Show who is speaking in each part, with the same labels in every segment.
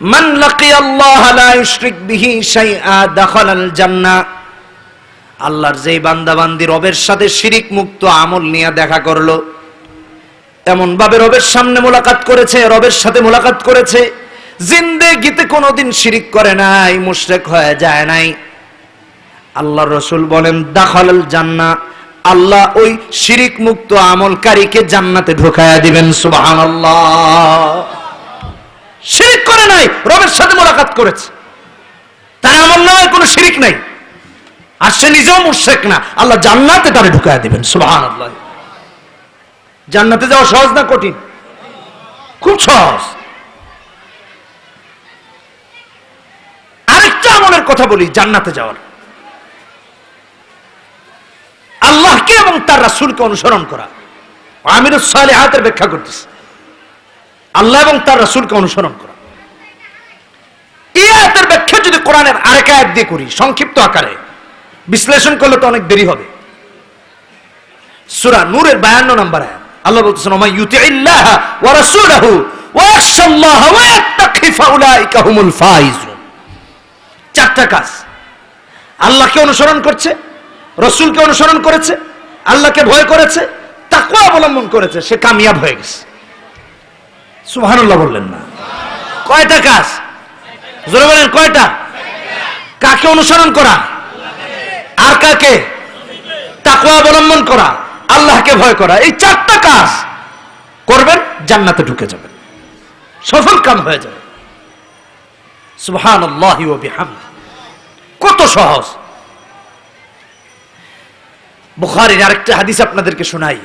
Speaker 1: মান লাকিয়াল্লাহ লা ইউশরিক বিহি শাইআ দাখালাল জান্নাহ। আল্লাহর যেই বান্দাবান্দি রবের সাথে শিরিক মুক্ত আমল নিয়ে দেখা করল এমন ভাবে রবের সামনে মোলাকাত করেছে, রবের সাথে মোলাকাত করেছে, জিন্দেগিতে কোনোদিন শিরিক করে নাই, মুশরিক হয়ে যায় নাই। আল্লাহ রসুল বলেন, দাখালাল জান্না আল্লাহ ওই শিরিক মুক্ত আমলকারীকে জান্নাতে ঢোকায়া দিবেন, সুবহানাল্লাহ। শিরিক করে নাই, রবের সাথে মোলাকাত করেছে। তার আমল নামে কোনো শিরিক নাই। আর সে নিজেও মুর্শেক না। আল্লাহ জান্নাতে তারে ঢুকায় দিবেন সুবাহান আল্লাহ জান্নাতে যাওয়া সহজ না কঠিন? খুব সহজ। আরেকটা আমলের কথা বলি, জান্নাতে যাওয়ার। আল্লাহকে এবং তার রাসূলকে অনুসরণ করা। আমির হাতের ব্যাখ্যা করতেছে। আল্লাহ এবং তার রাসূলকে অনুসরণ করা। এই আয়াতের ব্যাখ্যা যদি কোরআনের আরেক আয়াত দিয়ে করি, সংক্ষিপ্ত আকারে, বিশ্লেষণ করলে তো অনেক দেরি হবে। সূরা নূরের 52 নম্বর আয়াত, আল্লাহ বলতেছেন ওমা ইউতিইল্লাহ ওয়া রাসূলহু ওয়া ইয়াখশাল্লাহ ওয়া ইয়াত্তাকি ফাউলাইকা হুমুল ফাইজুন। চারটা কাজ। আল্লাহকে অনুসরণ করছে, রসূলকে অনুসরণ করেছে, আল্লাহকে ভয় করেছে, তাকওয়া অবলম্বন করেছে, সে কামিয়াব হয়ে গেছে। সুবহানাল্লাহ বললেন না। কয়টা কাজ? জোরে বলেন, কয়টা? কাকে অনুসরণ করা? আর কাকে? তাকওয়া অবলম্বন করা, আল্লাহকে ভয় করা, এই চারটা কাজ করবেন, জান্নাতে ঢুকে যাবেন। সফল কাম হয়ে যাবে। সুবহানাল্লাহি ওয়া বিহামদি। কত সহজ। বুখারীর আরেকটা হাদিস আপনাদেরকে শোনাই।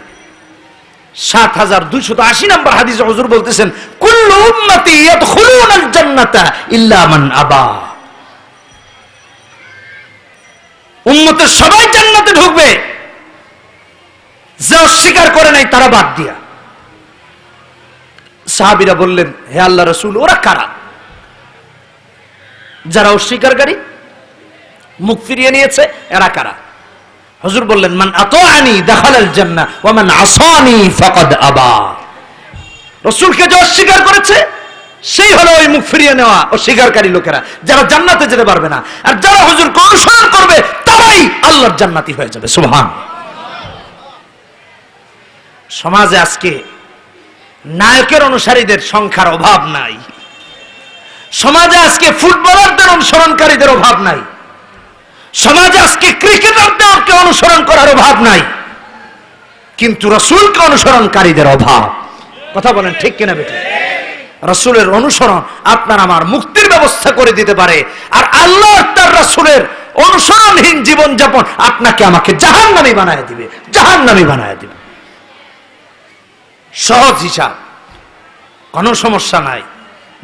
Speaker 1: সাত হাজার দুইশত আশি নম্বর হাদিস হজুর বলতেছেন কুল্লু সবাই জান্নাতে ঢুকবে। যে অস্বীকার করে নাই, তারা বাদ দিয়া। সাহাবিরা বললেন, হে আল্লাহ রসুল, ওরা কারা? যারা অস্বীকারী মুখ ফিরিয়ে নিয়েছে, এরা কারা? হজুর বললেন, মান আতাআনি দাখালাল জান্নাহ, ওয়া মান আসানি ফাকাদ আবা। রসূলকে যে অস্বীকার করেছে, সেই হলো ওই মুখ ফিরিয়ে নেওয়া অস্বীকারী লোকেরা, যারা জান্নাতে যেতে পারবে না। আর যারা হুজুরকে অনুসরণ করবে, তারাই আল্লাহর জান্নাতি হয়ে যাবে। সুবহান। সমাজে আজকে নায়কের অনুসারীদের সংখ্যার অভাব নাই। সমাজে আজকে ফুটবলারদের অনুসরণকারীদের অভাব নাই। সমাজে আজকে ক্রিকেটারদেরকে অনুসরণ করার অভাব নাই। কিন্তু রসুলকে অনুসরণকারীদের অভাব। কথা বলেন, ঠিক কিনা বেটি? রসুলের অনুসরণ আপনার আমার মুক্তির ব্যবস্থা করে দিতে পারে। আর আল্লাহ তার রসুলের অনুসরণহীন জীবন যাপন আপনাকে আমাকে জাহান নামি বানায় দিবে জাহান নামি বানায় দিবে। সহজ হিসাব। কোনো সমস্যা নাই।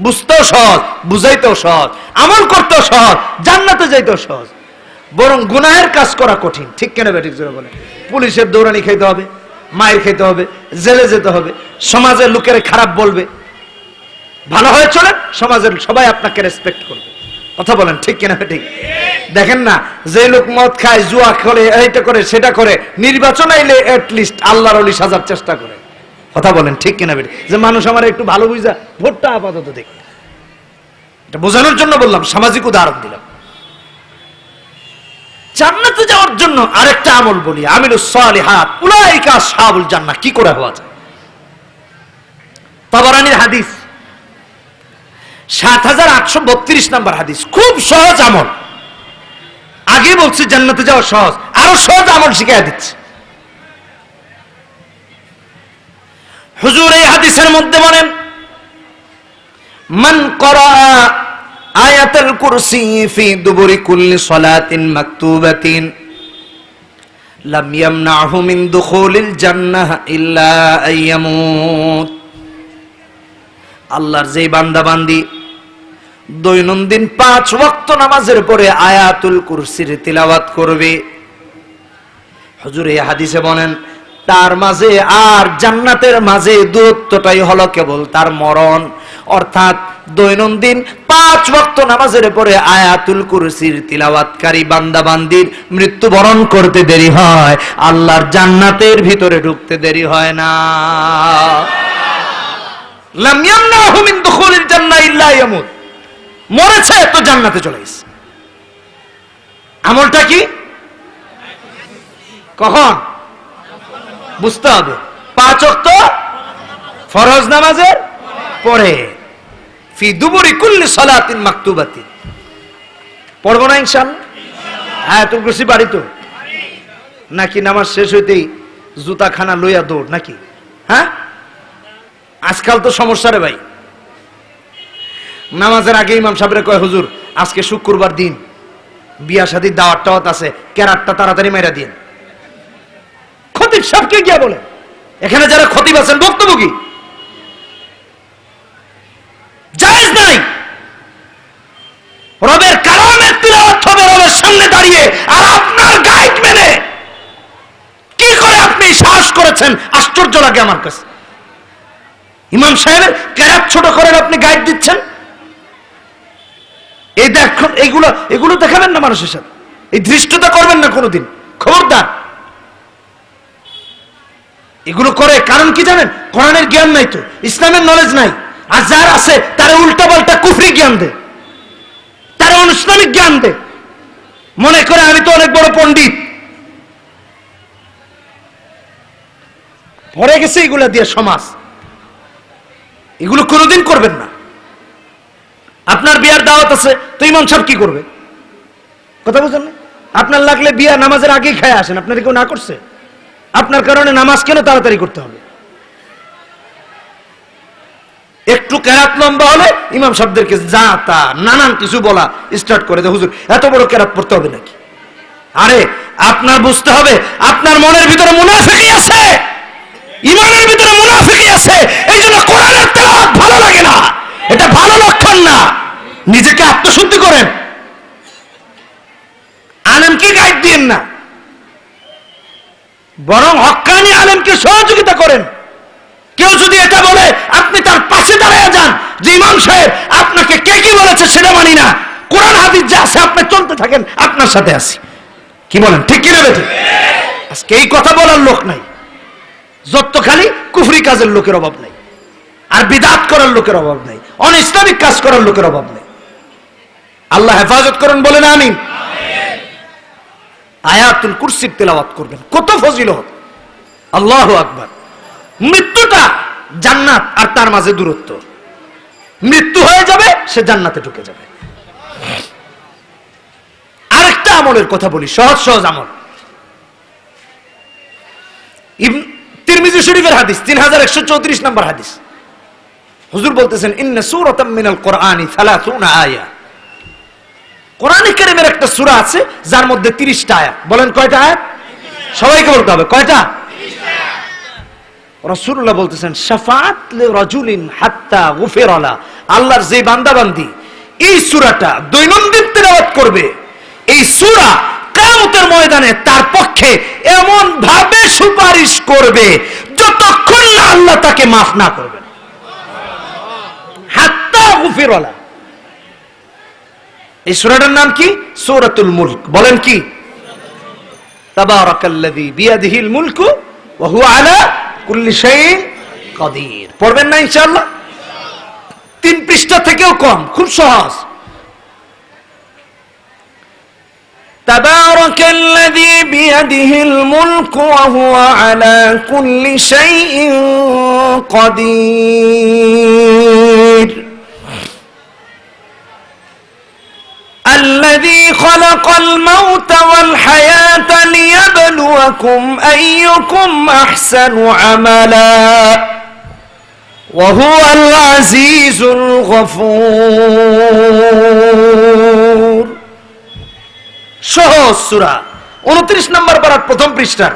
Speaker 1: বুঝতেও সহজ, বুঝাইতেও সহজ, আমল করতেও সহজ, জান্নাতে যাইতেও সহজ। বরং গুনাহের কাজ করা কঠিন। ঠিক কেন বেঠিক বলে পুলিশের দৌড়ানি খেতে হবে। মায়ের খেতে হবে, জেলে যেতে হবে, সমাজের লোকের খারাপ বলবে। ভালো হয়ে চলেন, সমাজের সবাই আপনাকে রেসপেক্ট করবে। কথা বলেন, ঠিক কিনা ঠিক দেখেন না, যে লোক মদ খায়, জুয়া করে এইটা করে, সেটা করে, নির্বাচন আইলে লিস্ট আল্লাহর অলি সাজার চেষ্টা করে। কথা বলেন, ঠিক কিনা বেটি যে মানুষ আমার একটু ভালো বুঝা, ভোটটা আপাতত দেখ এটা বোঝানোর জন্য বললাম, সামাজিক উদাহরণ দিলাম। জান্নাতে যাওয়ার জন্য আরেকটা আমল বলি আমিল সালিহাত। উলাইকা আসহাবুল জান্নাহ। কি করে হওয়া যায়? তাবারানির হাদিস। সাত হাজার আটশো বত্রিশ নাম্বার হাদিস। খুব সহজ আমল। আগে বলছি, জান্নাতে যাওয়া সহজ। আরও সহজ আমল শিখাই দিচ্ছে। হুজুর এই হাদিসের মধ্যে বলেন, মান করা আয়াতুল কুরসি ফি দুবুরি কুল্লি সালাতিন মাকতুবাতিন। লাম ইয়ামনাহু মিন দুখুলিল জান্নাহ ইল্লা আইয়ামুত আল্লাহর যেই বান্দা বান্দি দৈনন্দিন পাঁচ ওয়াক্ত নামাজের পরে আয়াতুল কুরসির তিলাওয়াত করবে। হুজুর এই হাদিসে বলেন তার মাঝে আর জান্নাতের মাঝে দূরত্বটাই হলো কেবল তার মরণ। অর্থাৎ দৈনন্দিন পাঁচ ওয়াক্ত নামাজের পরে আয়াতুল কুরসির তিলাওয়াতকারী বান্দা বান্দির মৃত্যুবরণ করতে দেরি হয়, আল্লাহর জান্নাতের ভিতরে ঢুকতে দেরি হয় না। মরেছে তো জান্নাতে চলে আমলটা কি? কখন? বুঝতে হবে। পাঁচ অক্ত ফরজ নামাজের পরে। ফি দুবুরি কুল্লি সালাতিন মাকতুবাতি পড়ব না ইনশাআল্লাহ? হ্যাঁ তুমি খুশি বাড়ি তো। নাকি নামাজ শেষ হইতেই জুতা খানা লইয়া দৌড় নাকি? হ্যাঁ? আজকাল তো সমস্যা রে ভাই। নামাজের আগে ইমাম সাহেবরে কয় হুজুর আজকে শুক্রবার দিন। বিয়া শাদির দাওয়াত টাওয়াত আছে। ক্যারাটটা তাড়াতাড়ি মেরা দিন খতিব সাহেবকে গিয়া বলে। এখানে যারা খতিব আছেন, বক্তব্য কি? রবের কালামের তিলাওয়াত হবে রবের সামনে দাঁড়িয়ে আর আপনার গাইড মেনে কি করে আপনি সাহস করেছেন? আশ্চর্য লাগে আমার কাছে। ইমাম সাহেবের ক্যারাত ছোট করেন, আপনি গাইড দিচ্ছেন? এই এগুলো এগুলো দেখাবেন না মানুষের সাথে। এই ধৃষ্টতা করবেন না কোনোদিন। খবরদার। এগুলো করে কারণ কি জানেন? কোরআনের জ্ঞান নাই তো, ইসলামের নলেজ নাই। আর যার আছে, তারা উল্টা পাল্টা কুফরি জ্ঞান দেয় তারা অনুষ্ঠানিক জ্ঞান দেয় মনে করে আমি তো অনেক বড় পণ্ডিত। পরে গেছে এগুলা দিয়ে সমাজ। এগুলো কোনোদিন করবেন না। আপনার বিয়ার দাওয়াত আছে, তো ইমাম সাহেব কি করবে? কথা বুঝলেন আপনার লাগলে বিয়া নামাজের আগেই খায় আসেন, আপনার কেউ না করছে? আপনার কারণে নামাজ কেন তাড়াতাড়ি করতে হবে? একটু কেরাত লম্বা হলে ইমাম সাহেবদেরকে যা তা নানান কিছু বলা স্টার্ট করে দেয়। হুজুর, এত বড় কেরাত পড়তে হবে নাকি? আরে, আপনার বুঝতে হবে, আপনার মনের ভিতরে মুনাফিকি আছে। ইমানের ভিতরে মুনাফিকি আছে। এই জন্য কোরআনের ভালো লাগে না। এটা ভালো লক্ষণ না। নিজেকে আত্মশুদ্ধি করেন আলেমকে গাইড দিয়েন না বরং হক্কানি আলেমকে সহযোগিতা করেন। কেউ যদি এটা বলে, আপনি তার পাশে দাঁড়ায় যান, যে ইমাম সাহেব আপনাকে কে কি বলেছে সেটা মানি না। কোরআন হাদিস যা আছে, আপনি চলতে থাকেন, আপনার সাথে আছি। কি বলেন, ঠিক কিনা বেঠিক আজকে এই কথা বলার লোক নাই। যত খালি কুফরি কাজের লোকের অভাব নাই। আর বিদাত করার লোকের অভাব নাই। অন ইসলামিক কাজ করার লোকের অভাব নাই। আল্লাহ হেফাজত করেন, বলেন আমিন। আয়াতুল কুরসির তেলাওয়াত করবেন। কত ফজিলত। আল্লাহ আকবার। মৃত্যুটা জান্নাত আর তার মাঝে দূরত্ব। মৃত্যু হয়ে যাবে, সে জান্নাতে ঢুকে যাবে। আরেকটা আমলের কথা বলি, সহজ সহজ আমল। তিরমিজি শরীফের হাদিস, তিন হাজার একশো চৌত্রিশ নম্বর হাদিস। হুজুর বলতেছেন, ইন্না সূরাতাম মিনাল কোরআনি সালাসুনা আয়া। কোরআনে কারীমের একটা সূরা আছে, যার মধ্যে 30টা আয়াত। বলেন কয়টা আয়াত? সবাইকে বলতে হবে, কয়টা? রাসূলুল্লাহ বলতেছেন লিরাজুলিন হাত্তা গুফিরালা। আল্লাহর যে বান্দাবান্দি এই সূরাটা দৈনন্দিন তেলাওয়াত করবে, এই সূরা কিয়ামতের ময়দানে তার পক্ষে এমন ভাবে সুপারিশ করবে, যতক্ষণ না আল্লাহ তাকে মাফ না করবেন হাত্তা গুফিরালা। এই সূরাটার নাম কি সূরাতুল মুলক বলেন কি তাবারাকাল্লাযী বিয়াদিহিল মুলকু ওয়া হুয়া আলা কুল্লি শাইইন কাদির পড়বেন না ইনশাআল্লাহ তিন পৃষ্ঠা থেকেও কম খুব সহজ تبارك الذي بيده الملك وهو على كل شيء قدير الذي خلق الموت والحياة ليبلوكم أيكم أحسن عملا وهو العزيز الغفور সহজ সুরা উনত্রিশ নম্বর পাড়ার প্রথম পৃষ্ঠার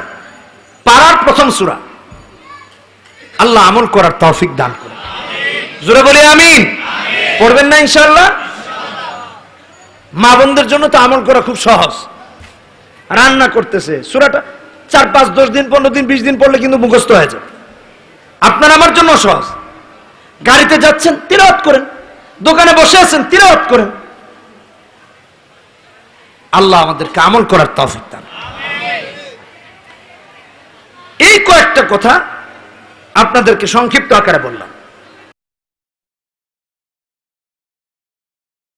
Speaker 1: পাড়ার প্রথম সুরা আল্লাহ আমল করার তৌফিক দান করে জোরে বলি আমিন পড়বেন না ইনশাআল্লাহ মা বোনদের জন্য তো আমল করা খুব সহজ। রান্না করতেছে, সুরাটা চার, পাঁচ, দশ দিন, পনেরো দিন, বিশ দিন পড়লে কিন্তু মুখস্থ হয়ে যাবে আপনার আমার জন্য সহজ। গাড়িতে যাচ্ছেন তিরাওয়াত করেন। দোকানে বসে আছেন তিরাওয়াত করেন। আল্লাহ আমাদেরকে আমল করার তৌফিক দান। এই কয়েকটা কথা আপনাদেরকে সংক্ষিপ্ত আকারে বললাম।